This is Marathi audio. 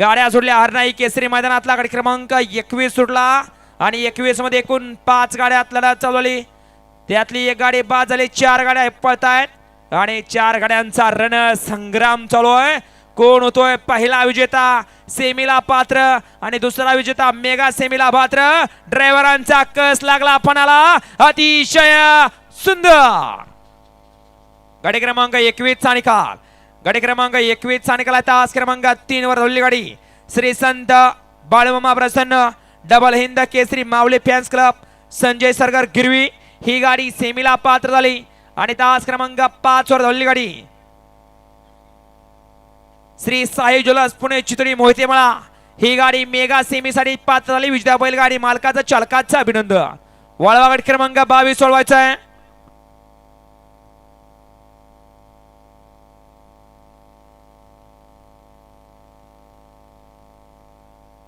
गाड्या सुटल्या हरणाई केसरी मैदानातला गाडी क्रमांक एकवीस सुटला आणि एकवीसमध्ये एकूण पाच गाड्यात लढत चालवली त्यातली एक गाडी बाद झाली. चार गाड्या पळतायत. आणि चार गाड्यांचा रण संग्राम चालू आहे. कोण होतोय पहिला विजेता? सेमीला पात्र. आणि दुसरा विजेता मेगा सेमीला पात्र. ड्रायव्हरांचा कस लागला आपणाला? अतिशय सुंदर. गाडी क्रमांक एकवीस चा निकाल गाडी क्रमांक एकवीस चा तास क्रमांक तीन वर धरली गाडी. श्री संत बाळमामा प्रसन्न डबल हिंद केसरी मावले फॅन्स क्लब संजय सरगर गिरवी ही गाडी सेमीला पात्र झाली आणि तास क्रमांक पाच वर धरली गाडी. श्री साई ज्वलस पुणे चितळी मोहिते मळा ही गाडी मेगा सेमीसाठी पात्र झाली. विजया बैलगाडी मालकाचं चालकाचं अभिनंदन. वळवागड क्रमांक बावीस वळवायचा आहे